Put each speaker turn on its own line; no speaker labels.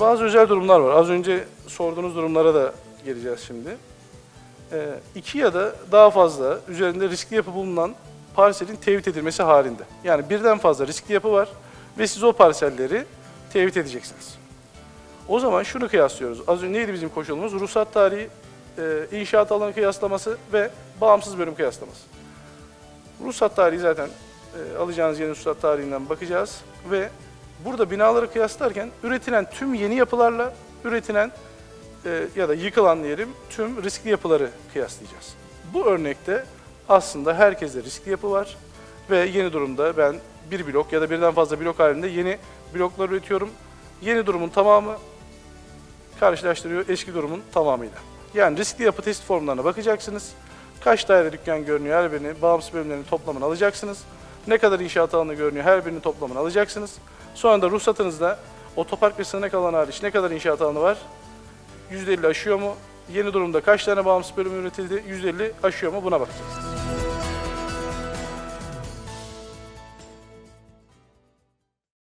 Bazı özel durumlar var. Az önce sorduğunuz durumlara da geleceğiz şimdi. Ee, iki ya da daha fazla üzerinde riskli yapı bulunan parselin tevhid edilmesi halinde. Yani birden fazla riskli yapı var ve siz o parselleri tevhid edeceksiniz. O zaman şunu kıyaslıyoruz. Az önce neydi bizim koşulumuz? Ruhsat tarihi, e, inşaat alanı kıyaslaması ve bağımsız bölüm kıyaslaması. Ruhsat tarihi zaten e, alacağınız yeni ruhsat tarihinden bakacağız ve burada binaları kıyaslarken üretilen tüm yeni yapılarla üretilen e, ya da yıkılan diyelim tüm riskli yapıları kıyaslayacağız. Bu örnekte aslında herkeste riskli yapı var ve yeni durumda ben bir blok ya da birden fazla blok halinde yeni bloklar üretiyorum. Yeni durumun tamamı karşılaştırıyor eski durumun tamamıyla. Yani riskli yapı test formlarına bakacaksınız. Kaç daire dükkan görünüyor her birini, bağımsız bölümlerinin toplamını alacaksınız. Ne kadar inşaat alanı görünüyor her birinin toplamını alacaksınız. Sonra da ruhsatınızda otopark ve sığınak alanı hariç ne kadar inşaat alanı var? %50 aşıyor mu? Yeni durumda kaç tane bağımsız bölüm üretildi? %50 aşıyor mu? Buna bakacaksınız.